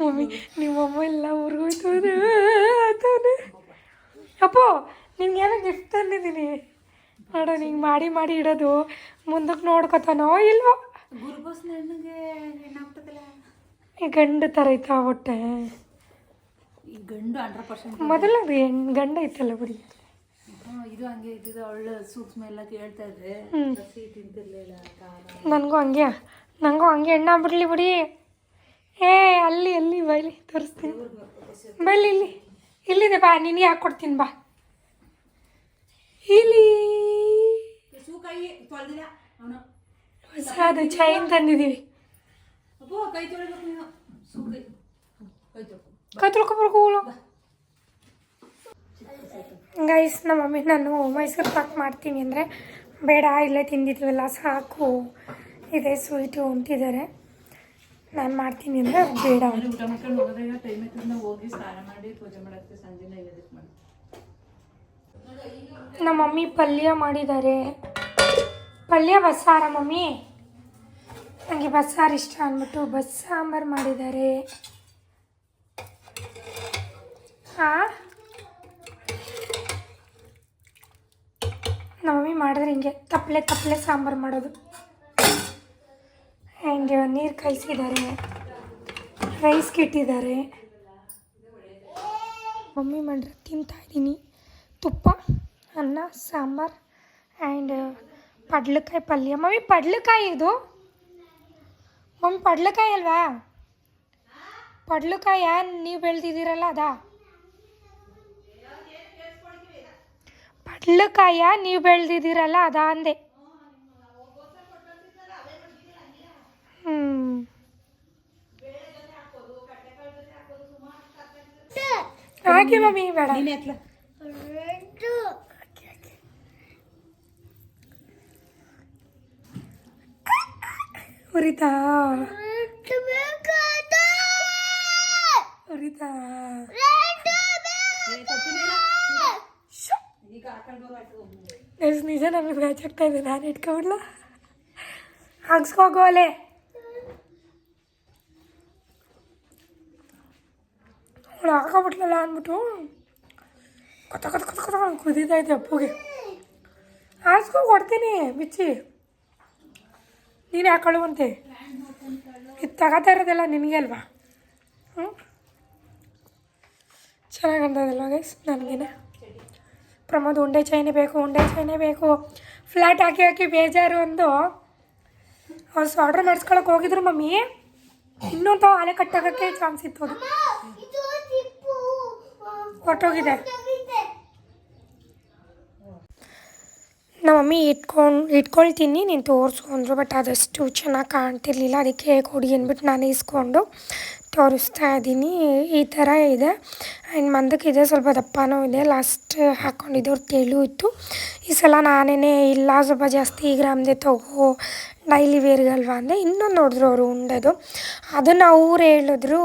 ಮಮ್ಮಿ ನಿಮ್ಮಮ್ಮ ಎಲ್ಲ ಊರಿಗೋಯ್ತು ಅಪ್ಪೋ ನಿನ್ಗೇನೋ ಗಿಫ್ಟ್ ತಂದಿದ್ದೀನಿ. ನೋಡೋ, ನಿಂಗೆ ಮಾಡಿ ಮಾಡಿ ಇಡೋದು. ಮುಂದಕ್ಕೆ ನೋಡ್ಕೊತಾನೋ ಇಲ್ವೋ? ಗುರುಬಸ್ ನನಗೆ ಏನಾಗ್ತದಲ್ಲ ಗಂಡು ಥರ ಐತಾ ಹೊಟ್ಟೆ. ಈ ಗಂಡು ಹಂಡ್ರೆಡ್ ಪರ್ಸೆಂಟ್ ಮೊದಲ ಹೆಣ್ಣು ಗಂಡ ಐತಲ್ಲ ಬಿಡಿ ಇದು ಹಂಗೆ ಇದ್ದಿದ್ದು ಒಳ್ಳೆ ಸೂಕ್ಷ್ಮ ಎಲ್ಲ ಕೇಳ್ತಾ ಇದ್ರೆ. ಸಸಿ ಹಸಿ ತಿಂತಿರ್ಲಿಲ್ಲ ಖಾರ ನನಗೂ ಹಂಗೆ ನನಗೂ ಹಂಗೆ ಎಣ್ಣೆ ಬಿಡ್ಲಿ ಬಿಡಿ ಏ ಅಲ್ಲಿ ಅಲ್ಲಿ ಬೈಲಿ ತೋರಿಸ್ತೀನಿ. ಬೈಲಿ ಇಲ್ಲಿ. ಇಲ್ಲಿದೆ ಬಾ ನಿನಗೆ ಹಾಕ್ಕೊಡ್ತೀನಿ ಬಾ. ಇಲ್ಲಿ. ಸೂಕಾಯಿ ತೊಳೆದಿಲ್ಲ ಅವನು. ಹೊಸದು ಚೈನ್ ತಂದಿದ್ದೀವಿ ಅಪ್ಪೋ ಕೈ ತೊಳ್ಕೊಬರ್ಕು ಗೈಸ್ ನಮ್ಮ ಮಮ್ಮಿ ನಾನು ಮೈಸೂರು ಪಾಕ್ ಮಾಡ್ತೀನಿ ಅಂದರೆ ಬೇಡ ಇಲ್ಲೇ ತಿಂದಿದ್ವಲ್ಲ ಸಾಕು. ಇದೆ ಸ್ವೀಟು ಅಂತಿದ್ದಾರೆ. ನಾನು ಮಾಡ್ತೀನಿ ಅಂದರೆ ಬೇಡ ನಮ್ಮ ಮಮ್ಮಿ ಪಲ್ಯ ಮಾಡಿದ್ದಾರೆ. ಪಲ್ಯ ಬಸ್ಸಾರ ಮಮ್ಮಿ? ನನಗೆ ಬಸ್ಸಾರು ಇಷ್ಟ ಅಂದ್ಬಿಟ್ಟು ಬಸ್ ಸಾಂಬಾರು ಮಾಡಿದ್ದಾರೆ. ಹಾಂ ನಮ್ಮ ಮಮ್ಮಿ ಮಾಡಿದ್ರೆ ಹಿಂಗೆ ತಪ್ಪಲೆ ತಪ್ಪಲೆ ಸಾಂಬಾರು ಮಾಡೋದು. ಆ್ಯಂಡ್ ನೀರು ಕಾಯಿಸಿದ್ದಾರೆ. ರೈಸ್ ಇಟ್ಟಿದ್ದಾರೆ ಮಮ್ಮಿ ಮಾಡಿದ್ರೆ ತಿಂತಾ ಇದ್ದೀನಿ. ತುಪ್ಪ, ಅನ್ನ, ಸಾಂಬಾರು, ಆ್ಯಂಡ್ ಪಡ್ಲಕಾಯಿ ಪಲ್ಯ. ಮಮ್ಮಿ ಪಡ್ಲಕಾಯಿ ಇದು. ಮಮ್ಮಿ ಪಡ್ಲಕಾಯಿ ಅಲ್ವಾ? ಪಡ್ಲಕಾಯ ನೀವು ಬೆಳೆದಿದ್ದೀರಲ್ಲ ಅದಾ? ಪಡ್ಲಕಾಯ ನೀವು ಬೆಳೆದಿದ್ದೀರಲ್ಲ ಅದಾ ಅಂದೆ. ಹ್ಞೂ ಹಾಕಿ ಮಮ್ಮಿ ಬೇಡ. ನೀನೇ ಹತ್ಲ ಉರಿತಾ ಉರಿತಾ ಈಗ ಹಾಕೊಂಡು ಆಯ್ತು ಎಸ್ ನಿಜ ನಮಗೆ ಮ್ಯಾಚ್ ಆಗ್ತಾ ಇದೆ ನಾನು ಇಟ್ಕೊಬಿಡ್ಲ ಹಾಕ್ಸ್ಕೋಗೋಲೆ ಅವಳು ಹಾಕೋಬಿಟ್ಲಲ್ಲ ಅಂದ್ಬಿಟ್ಟು ಕೊತ್ತ ಕೊತ್ತ ಕೊತ್ತ ಕೊತ್ತ ಅಂತ ಕುದೀತಾ ಇದೆ ಅಪ್ಪುಗೆ ಹಾಕ್ಸ್ಕೊ ಕೊಡ್ತೀನಿ ಬಿಚ್ಚಿ ನೀನು ಹಾಕೊಳ್ಳುವಂತೆ. ಇದು ತಗೋತಾ ಇರೋದೆಲ್ಲ ನಿನಗೆ ಅಲ್ವಾ? ಹ್ಞೂ ಚೆನ್ನಾಗಿ ಅಂತದಲ್ವ ಗೈಸ್ ನನಗೇನೆ. ಪ್ರಮೋದ್ ಉಂಡೆ ಚೈನೇ ಬೇಕು ಉಂಡೆ ಚೈನೇ ಬೇಕು. ಫ್ಲ್ಯಾಟ್ ಹಾಕಿ ಹಾಕಿ ಬೇಜಾರು ಒಂದು ಅವ್ರು ಆರ್ಡ್ರ್ ಮಾಡಿಸ್ಕೊಳಕ್ಕೆ ಹೋಗಿದ್ರು ಮಮ್ಮಿ. ಇನ್ನೊಂದು ಆಲೆ ಕಟ್ಟಾಗಕ್ಕೆ ಚಾನ್ಸ್ ಇತ್ತು ಅದು. ಇದು ನಮ್ಮ ಮಮ್ಮಿ ಇಟ್ಕೊಂಡು, ಇಟ್ಕೊಳ್ತೀನಿ, ನೀನು ತೋರಿಸು ಅಂದರು ಬಟ್ ಅದಷ್ಟು ಚೆನ್ನಾಗಿ ಕಾಣ್ತಿರ್ಲಿಲ್ಲ. ಅದಕ್ಕೆ ಕೊಡಿ ಅಂದ್ಬಿಟ್ಟು ನಾನು ಇಸ್ಕೊಂಡು ತೋರಿಸ್ತಾ ಇದ್ದೀನಿ. ಈ ಥರ ಇದೆ. ಆ್ಯಂಡ್ ಮಂದಕ್ಕಿದೆ ಸ್ವಲ್ಪ ದಪ್ಪನೂ ಇದೆ. ಲಾಸ್ಟ್ ಹಾಕ್ಕೊಂಡಿದ್ದವ್ರು ತೆಳು ಇತ್ತು. ಈ ಸಲ ನಾನೇ ಇಲ್ಲ, ಸ್ವಲ್ಪ ಜಾಸ್ತಿ ಗ್ರಾಮ್ದೆ ತಗೋ ಡೈಲಿ ವೇರ್ಗಲ್ವಾ ಅಂದೆ. ಇನ್ನೊಂದು ನೋಡಿದ್ರು ಅವರು ಉಂಡೆದು. ಅದನ್ನು ಅವ್ರು ಹೇಳಿದ್ರು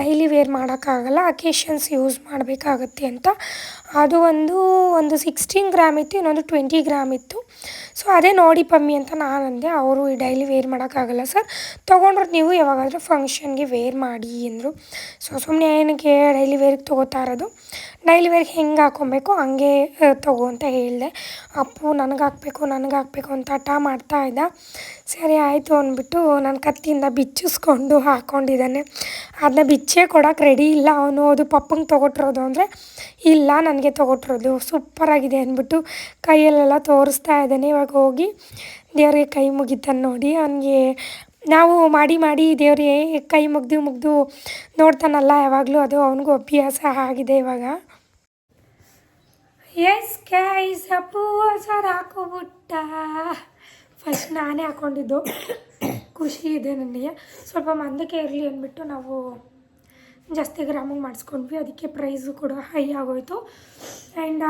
ಡೈಲಿ ವೇರ್ ಮಾಡೋಕ್ಕಾಗಲ್ಲ ಅಕೇಶನ್ಸ್ ಯೂಸ್ ಮಾಡಬೇಕಾಗತ್ತೆ ಅಂತ. ಅದು ಒಂದು ಒಂದು ಸಿಕ್ಸ್ಟೀನ್ ಗ್ರಾಮ್ ಇತ್ತು, ಇನ್ನೊಂದು ಟ್ವೆಂಟಿ ಗ್ರಾಮ್ ಇತ್ತು. ಸೊ ಅದೇ ನೋಡಿ ಪಮ್ಮಿ ಅಂತ ನಾನು ಅಂದೆ ಅವರು ಡೈಲಿ ವೇರ್ ಮಾಡೋಕ್ಕಾಗಲ್ಲ ಸರ್ ತೊಗೊಂಡ್ರೆ ನೀವು ಯಾವಾಗಾದರೂ ಫಂಕ್ಷನ್ಗೆ ವೇರ್ ಮಾಡಿ ಅಂದರು. ಸೊ ಸುಮ್ಮನೆ ಏನಕ್ಕೆ ಡೈಲಿ ವೇರ್ಗೆ ತೊಗೋತಾ ಇರೋದು? ಡೈಲಿ ವೇರ್ಗೆ ಹೆಂಗೆ ಹಾಕ್ಕೊಬೇಕು ಹಂಗೆ ತಗೋ ಅಂತ ಹೇಳಿದೆ. ಅಪ್ಪು, ನನಗೆ ಹಾಕಬೇಕು ನನಗೆ ಹಾಕಬೇಕು ಅಂತ ಹಠ ಮಾಡ್ತಾ ಇದ್ದ. ಸರಿ ಆಯಿತು ಅಂದ್ಬಿಟ್ಟು ನಾನು ಕತ್ತಿಯಿಂದ ಬಿಚ್ಚಿಸ್ಕೊಂಡು ಹಾಕ್ಕೊಂಡಿದ್ದಾನೆ ಅದನ್ನ ಬಿಚ್ಚೇ ಕೊಡೋಕೆ ರೆಡಿ ಇಲ್ಲ. ಅವನು ಅದು ಪಪ್ಪಂಗೆ ತೊಗೊಟ್ಟಿರೋದು ಅಂದರೆ, ಇಲ್ಲ, ನನಗೆ ತೊಗೊಟ್ಟಿರೋದು. ಸೂಪರಾಗಿದೆ ಅಂದ್ಬಿಟ್ಟು ಕೈಯಲ್ಲೆಲ್ಲ ತೋರಿಸ್ತಾ ಇದ್ದಾನೆ. ಇವಾಗ ಹೋಗಿ ದೇವ್ರಿಗೆ ಕೈ ಮುಗಿತಾನೆ ನೋಡಿ. ಅವನಿಗೆ, ನಾವು ಮಾಡಿ ಮಾಡಿ ದೇವ್ರಿಗೆ ಕೈ ಮುಗ್ದು ಮುಗ್ದು ನೋಡ್ತಾನಲ್ಲ ಯಾವಾಗಲೂ, ಅದು ಅವನಿಗೂ ಅಭ್ಯಾಸ ಆಗಿದೆ ಇವಾಗ. ಎಸ್ ಗೈಸ್ ಅಪ್ಪು, ಸರ್ ಹಾಕೋಬಿಟ್ಟ ಫಸ್ಟ್ ನಾನೇ ಹಾಕ್ಕೊಂಡಿದ್ದು ಖುಷಿ ಇದೆ ನನಗೆ. ಸ್ವಲ್ಪ ಮಂದಕ್ಕೆ ಇರಲಿ ಅಂದ್ಬಿಟ್ಟು ನಾವು ಜಾಸ್ತಿ ಗ್ರಾಮಿಗೆ ಮಾಡಿಸ್ಕೊಂಡ್ವಿ. ಅದಕ್ಕೆ ಪ್ರೈಸು ಕೂಡ ಹೈ ಆಗೋಯ್ತು. ಆ್ಯಂಡ್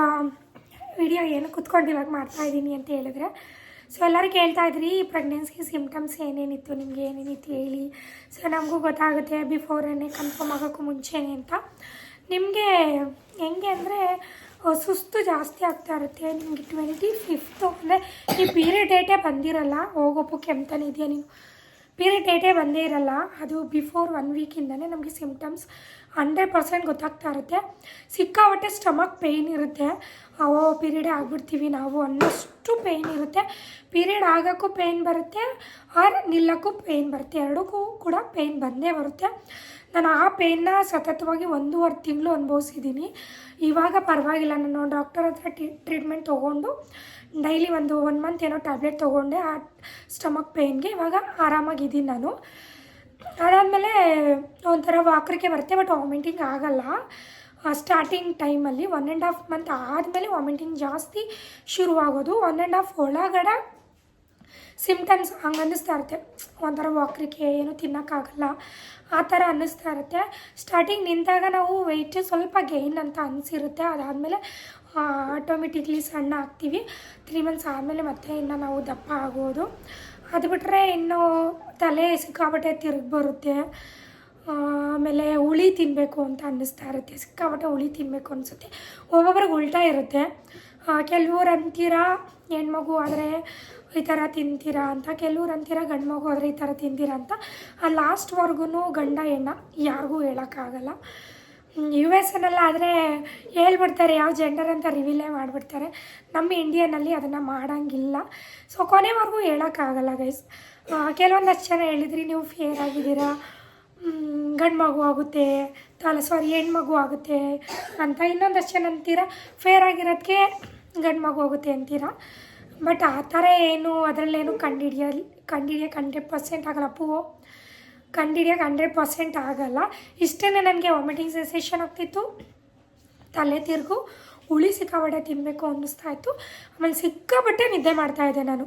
ವಿಡಿಯೋ ಏನು ಕುತ್ಕೊಂಡು ಇವಾಗ ಮಾಡ್ತಾಯಿದ್ದೀನಿ ಅಂತ ಹೇಳಿದ್ರೆ. ಸೊ ಎಲ್ಲರೂ ಕೇಳ್ತಾ ಇದ್ರಿ ಪ್ರೆಗ್ನೆನ್ಸಿ ಸಿಮ್ಟಮ್ಸ್ ಏನೇನಿತ್ತು, ನಿಮಗೆ ಏನೇನಿತ್ತು ಹೇಳಿ. ಸೊ ನಮಗೂ ಗೊತ್ತಾಗುತ್ತೆ ಬಿಫೋರೇ ಕನ್ಫರ್ಮ್ ಆಗೋಕ್ಕೂ ಮುಂಚೆನೇ ಅಂತ. ನಿಮಗೆ ಹೆಂಗೆ ಅಂದರೆ ಸುಸ್ತು ಜಾಸ್ತಿ ಆಗ್ತಾ ಇರುತ್ತೆ. ನಿಮಗೆ ಟ್ವೆಂಟಿ ಫಿಫ್ತು ಅಂದರೆ ಈ ಪೀರಿಯಡ್ ಡೇಟೇ ಬಂದಿರಲ್ಲ ಹೋಗೋಪ್ಪು ಕೆಮ್ತಾನೆ ಇದೆಯಾ ನೀವು ಪೀರಿಯಡ್ ಡೇಟೇ ಬಂದೇ ಇರಲ್ಲ, ಅದು ಬಿಫೋರ್ ಒನ್ ವೀಕಿಂದನೇ ನಮಗೆ ಸಿಮ್ಟಮ್ಸ್ ಹಂಡ್ರೆಡ್ ಪರ್ಸೆಂಟ್ ಗೊತ್ತಾಗ್ತಾ ಇರುತ್ತೆ. ಸಿಕ್ಕಾಪಟ್ಟೆ ಸ್ಟಮಕ್ ಪೇಯ್ನ್ ಇರುತ್ತೆ. ಅವೋ ಪೀರಿಯಡೇ ಆಗ್ಬಿಡ್ತೀವಿ ನಾವು ಅನ್ನೋಷ್ಟು ಪೇಯ್ನ್ ಇರುತ್ತೆ. ಪೀರಿಯಡ್ ಆಗೋಕ್ಕೂ ಪೇಯ್ನ್ ಬರುತ್ತೆ ಆರ್ ನಿಲ್ಲಕ್ಕೂ ಪೇಯ್ನ್ ಬರುತ್ತೆ. ಎರಡಕ್ಕೂ ಕೂಡ ಪೇಯ್ನ್ ಬಂದೇ ಬರುತ್ತೆ. ನಾನು ಆ ಪೇಯ್ನ ಸತತವಾಗಿ ಒಂದೂವರೆ ತಿಂಗಳು ಅನುಭವಿಸಿದ್ದೀನಿ. ಇವಾಗ ಪರವಾಗಿಲ್ಲ. ನಾನು ಡಾಕ್ಟರ್ ಹತ್ರ ಟ್ರೀಟ್ಮೆಂಟ್ ತೊಗೊಂಡು ಡೈಲಿ ಒಂದು ಒನ್ ಮಂತ್ ಏನೋ ಟ್ಯಾಬ್ಲೆಟ್ ತೊಗೊಂಡೆ. ಆ ಸ್ಟಮಕ್ ಪೇಯ್ನ್ಗೆ ಇವಾಗ ಆರಾಮಾಗಿದ್ದೀನಿ ನಾನು. ಅದಾದಮೇಲೆ ಒಂಥರ ವಾಕರಿಕೆ ಬರುತ್ತೆ ಬಟ್ ವಾಮಿಟಿಂಗ್ ಆಗಲ್ಲ. ಸ್ಟಾರ್ಟಿಂಗ್ ಟೈಮಲ್ಲಿ ಒನ್ ಆ್ಯಂಡ್ ಹಾಫ್ ಮಂತ್ ಆದಮೇಲೆ ವಾಮಿಟಿಂಗ್ ಜಾಸ್ತಿ ಶುರುವಾಗೋದು. ಒನ್ ಆ್ಯಂಡ್ ಹಾಫ್ ಒಳಗಡೆ ಸಿಮ್ಟಮ್ಸ್ ಹಂಗೆ ಅನ್ನಿಸ್ತಾ ಇರುತ್ತೆ. ಒಂಥರ ವಾಕ್ರಿಕೆ ಏನು ತಿನ್ನೋಕ್ಕಾಗಲ್ಲ. ಆ ಥರ ಅನ್ನಿಸ್ತಾ ಇರುತ್ತೆ. ಸ್ಟಾರ್ಟಿಂಗ್ ನಿಂತಾಗ ನಾವು ವೆಯ್ಟ್ ಸ್ವಲ್ಪ ಗೈನ್ ಅಂತ ಅನಿಸಿರುತ್ತೆ. ಅದಾದಮೇಲೆ ಆಟೋಮೆಟಿಕ್ಲಿ ಸಣ್ಣ ಆಗ್ತೀವಿ. ತ್ರೀ ಮಂತ್ಸ್ ಆದಮೇಲೆ ಮತ್ತೆ ಇನ್ನು ನಾವು ದಪ್ಪ ಆಗೋದು. ಅದು ಬಿಟ್ಟರೆ ಇನ್ನು ತಲೆ ಸಿಕ್ಕಾಪಟ್ಟೆ ತಿರುಗಿ ಬರುತ್ತೆ. ಆಮೇಲೆ ಹುಳಿ ತಿನ್ನಬೇಕು ಅಂತ ಅನ್ನಿಸ್ತಾ ಇರುತ್ತೆ. ಸಿಕ್ಕಾಪಟ್ಟೆ ಹುಳಿ ತಿನ್ನಬೇಕು ಅನಿಸುತ್ತೆ. ಒಬ್ಬೊಬ್ರಿಗೆ ಉಲ್ಟಾ ಇರುತ್ತೆ. ಕೆಲವ್ರು ಅಂತೀರಾ ಹೆಣ್ಮಗು ಆದರೆ ಈ ಥರ ತಿಂತೀರಾ ಅಂತ, ಕೆಲವ್ರು ಅಂತೀರ ಗಂಡು ಮಗು ಹೋದರೆ ಈ ಥರ ತಿಂತೀರಾ ಅಂತ. ಆ ಲಾಸ್ಟ್ವರೆಗೂ ಗಂಡ ಹೆಣ್ಣ ಯಾರಿಗೂ ಹೇಳೋಕ್ಕಾಗಲ್ಲ ಯು ಎಸ್ ಎನ್ನೆಲ್ಲ ಆದರೆ ಹೇಳ್ಬಿಡ್ತಾರೆ, ಯಾವ ಜೆಂಡರ್ ಅಂತ ರಿವೀಲೇ ಮಾಡಿಬಿಡ್ತಾರೆ. ನಮ್ಮ ಇಂಡಿಯನಲ್ಲಿ ಅದನ್ನು ಮಾಡೋಂಗಿಲ್ಲ. ಸೊ ಕೊನೆವರೆಗೂ ಹೇಳೋಕ್ಕಾಗಲ್ಲ ಗೈಸ್ ಕೆಲವೊಂದಷ್ಟು ಜನ ಹೇಳಿದ್ರಿ, ನೀವು ಫೇರ್ ಆಗಿದ್ದೀರಾ? ಗಂಡು ಮಗು ಆಗುತ್ತೆ, ತಲೆ ಸಾರಿ ಹೆಣ್ಮಗು ಆಗುತ್ತೆ ಅಂತ ಇನ್ನೊಂದಷ್ಟು ಜನ ಅಂತೀರ? ಫೇರ್ ಆಗಿರೋದಕ್ಕೆ ಗಂಡು ಮಗು ಆಗುತ್ತೆ ಅಂತೀರಾ? ಬಟ್ ಆ ಥರ ಏನು ಅದರಲ್ಲೇನು ಕಂಡುಹಿಡಿಯಲ್ ಕಂಡುಹಿಡಿಯೋಕೆ ಹಂಡ್ರೆಡ್ ಪರ್ಸೆಂಟ್ ಆಗಲ್ಲ ಪೂ. ಕಂಡುಹಿಡಿಯೋಕೆ ಹಂಡ್ರೆಡ್ ಪರ್ಸೆಂಟ್ ಆಗಲ್ಲ. ಇಷ್ಟೇ ನನಗೆ ವಾಮಿಟಿಂಗ್ ಸೆನ್ಸೇಷನ್ ಆಗ್ತಿತ್ತು. ತಲೆ ತಿರುಗು, ಹುಳಿ ಸಿಕ್ಕಾಪಟ್ಟೆ ತಿನ್ನಬೇಕು ಅನ್ನಿಸ್ತಾ ಇತ್ತು. ಆಮೇಲೆ ಸಿಕ್ಕಾಪಟ್ಟೆ ನಿದ್ದೆ ಮಾಡ್ತಾಯಿದ್ದೆ ನಾನು.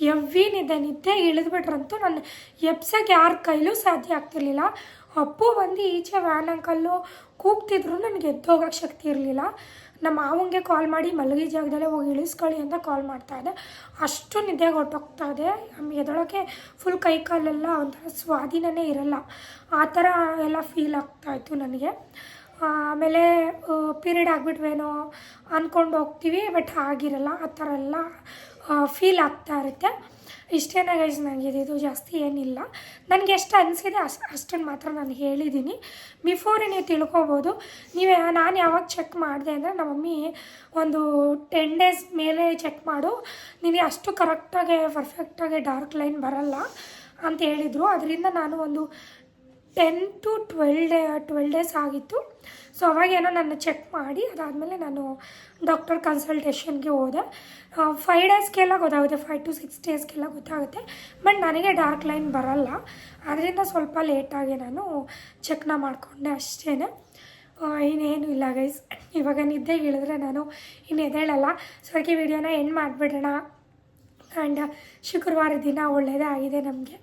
ಎವ್ವಿ ನಿದ್ದೆ ನಿದ್ದೆ ಇಳಿದ್ಬಿಟ್ರಂತೂ ನಾನು ಎಬ್ಸಕ್ಕೆ ಯಾರ ಕೈಲೂ ಸಾಧ್ಯ ಆಗ್ತಿರ್ಲಿಲ್ಲ. ಅಪ್ಪು ಬಂದು ಈಚೆ ವ್ಯಾನ್ ಅಂಕಲ್ಲು ಕೂಗ್ತಿದ್ರು, ನನಗೆ ಎದ್ದೋಗಕ್ಕೆ ಶಕ್ತಿ ಇರಲಿಲ್ಲ. ನಮ್ಮ ಮಾವಂಗೆ ಕಾಲ್ ಮಾಡಿ ಮಲಗಿ ಜಾಗದಲ್ಲೇ ಹೋಗಿ ಇಳಿಸ್ಕೊಳ್ಳಿ ಅಂತ ಕಾಲ್ ಮಾಡ್ತಾಯಿದ್ದೆ ಅಷ್ಟು ನಿದ್ದೆಗೆ ಹೊಟ್ಟೋಗ್ತಾ ಇದೆ. ಆಮೇಲೆ ಎದೊಳಕ್ಕೆ ಫುಲ್ ಕೈ ಕಾಲೆಲ್ಲ ಒಂಥರ ಸ್ವಾಧೀನನೇ ಇರಲ್ಲ. ಆ ಥರ ಎಲ್ಲ ಫೀಲ್ ಆಗ್ತಾಯಿತ್ತು ನನಗೆ. ಆಮೇಲೆ ಪೀರಿಯಡ್ ಆಗಿಬಿಟ್ವೇನೋ ಅಂದ್ಕೊಂಡು ಹೋಗ್ತೀವಿ ಬಟ್ ಆಗಿರಲ್ಲ ಆ ಥರ ಎಲ್ಲ ಫೀಲ್ ಆಗ್ತಾ ಇರುತ್ತೆ. ಇಷ್ಟೇನ ಗೈಸ್ ನನಗೆ ಇದು ಜಾಸ್ತಿ ಏನಿಲ್ಲ. ನನಗೆ ಎಷ್ಟು ಅನಿಸಿದೆ ಅಷ್ಟು ಅಷ್ಟನ್ನು ಮಾತ್ರ ನಾನು ಹೇಳಿದ್ದೀನಿ ಬಿಫೋರೇ ನೀವು ತಿಳ್ಕೊಬೋದು, ನೀವು ನಾನು ಯಾವಾಗ ಚೆಕ್ ಮಾಡಿದೆ ಅಂದರೆ ನಮ್ಮ ಮಮ್ಮಿ ಒಂದು ಟೆನ್ ಡೇಸ್ ಮೇಲೆ ಚೆಕ್ ಮಾಡು. ನೀವು ಅಷ್ಟು ಕರೆಕ್ಟಾಗಿ ಪರ್ಫೆಕ್ಟಾಗಿ ಡಾರ್ಕ್ ಲೈನ್ ಬರಲ್ಲ ಅಂತ ಹೇಳಿದರು. ಅದರಿಂದ ನಾನು ಒಂದು ten to twelve day twelve days ಆಗಿತ್ತು. ಸೊ, ಅವಾಗೇನೋ ನನ್ನ ಚೆಕ್ ಮಾಡಿ, ಅದಾದಮೇಲೆ ನಾನು ಡಾಕ್ಟರ್ ಕನ್ಸಲ್ಟೇಷನ್ಗೆ ಹೋದೆ. ಫೈವ್ ಡೇಸ್ಗೆಲ್ಲ ಗೊತ್ತಾಗುತ್ತೆ ಫೈವ್ ಟು ಸಿಕ್ಸ್ ಡೇಸ್ಗೆಲ್ಲ ಗೊತ್ತಾಗುತ್ತೆ. ಬಟ್ ನನಗೆ ಡಾರ್ಕ್ ಲೈನ್ ಬರಲ್ಲ. ಅದರಿಂದ ಸ್ವಲ್ಪ ಲೇಟಾಗಿ ನಾನು ಚೆಕ್ನ ಮಾಡಿಕೊಂಡೆ ಅಷ್ಟೇ ಇನ್ನೇನು ಇಲ್ಲ ಗೈಸ್ ಇವಾಗ ನಿದ್ದೆ ಹೇಳಿದ್ರೆ ನಾನು ಇನ್ನು ಎದ್ದೇಳಲ್ಲ. ಸೊ ಅದಕ್ಕೆ ವಿಡಿಯೋನ ಎಂಡ್ ಮಾಡಿಬಿಡೋಣ. ಆ್ಯಂಡ್ ಶುಕ್ರವಾರ ದಿನ ಒಳ್ಳೆಯದೇ ಆಗಿದೆ ನಮಗೆ.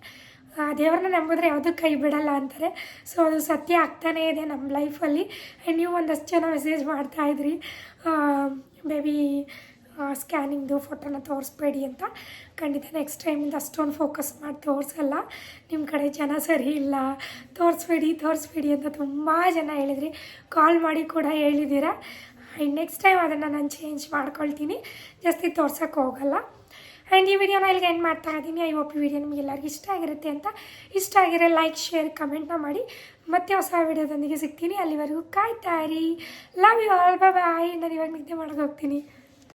ದೇವ್ರನ್ನ ನಂಬಿದ್ರೆ ಯಾವುದೂ ಕೈ ಬಿಡಲ್ಲ ಅಂತಾರೆ. ಸೊ ಅದು ಸತ್ಯ ಆಗ್ತಾನೇ ಇದೆ ನಮ್ಮ ಲೈಫಲ್ಲಿ ಆ್ಯಂಡ್ ನೀವು ಒಂದಷ್ಟು ಜನ ಮೆಸೇಜ್ ಮಾಡ್ತಾಯಿದ್ರಿ ಬೇಬಿ ಸ್ಕ್ಯಾನಿಂಗ್ದು ಫೋಟೋನ ತೋರಿಸ್ಬೇಡಿ ಅಂತ. ಖಂಡಿತ ನೆಕ್ಸ್ಟ್ ಟೈಮಿಂದ ಅಷ್ಟೊಂದು ಫೋಕಸ್ ಮಾಡಿ ತೋರಿಸಲ್ಲ. ನಿಮ್ಮ ಕಡೆ ಜನ ಸರಿ ಇಲ್ಲ. ತೋರಿಸ್ಬೇಡಿ ತೋರಿಸ್ಬೇಡಿ ಅಂತ ತುಂಬ ಜನ ಹೇಳಿದ್ರಿ. ಕಾಲ್ ಮಾಡಿ ಕೂಡ ಹೇಳಿದ್ದೀರಾ. ಆ್ಯಂಡ್ ನೆಕ್ಸ್ಟ್ ಟೈಮ್ ಅದನ್ನು ನಾನು ಚೇಂಜ್ ಮಾಡ್ಕೊಳ್ತೀನಿ. ಜಾಸ್ತಿ ತೋರ್ಸೋಕ್ಕೆ ಹೋಗಲ್ಲ. ಆ್ಯಂಡ್ ಈ ವಿಡಿಯೋನ ಇಲ್ಲಿಗೆ ಎಂಡ್ ಮಾಡ್ತಾ ಇದ್ದೀನಿ. ಐ ಹೋಪ್ ಈ ವಿಡಿಯೋ ನಿಮಗೆ ಎಲ್ಲರಿಗೂ ಇಷ್ಟ ಆಗಿರುತ್ತೆ ಅಂತ. ಇಷ್ಟ ಆಗಿರೋ ಲೈಕ್ ಶೇರ್ ಕಮೆಂಟ್ನ ಮಾಡಿ. ಮತ್ತೆ ಹೊಸ ವಿಡಿಯೋದೊಂದಿಗೆ ಸಿಗ್ತೀನಿ. ಅಲ್ಲಿವರೆಗೂ ಕಾಯ್ತಾ ಇರಿ. ಲವ್ ಯು ಆಲ್ ಬಾಯ್ ನಾನು ಇವಾಗ ನಿದ್ದೆ ಮಾಡೋಕೆ ಹೋಗ್ತೀನಿ.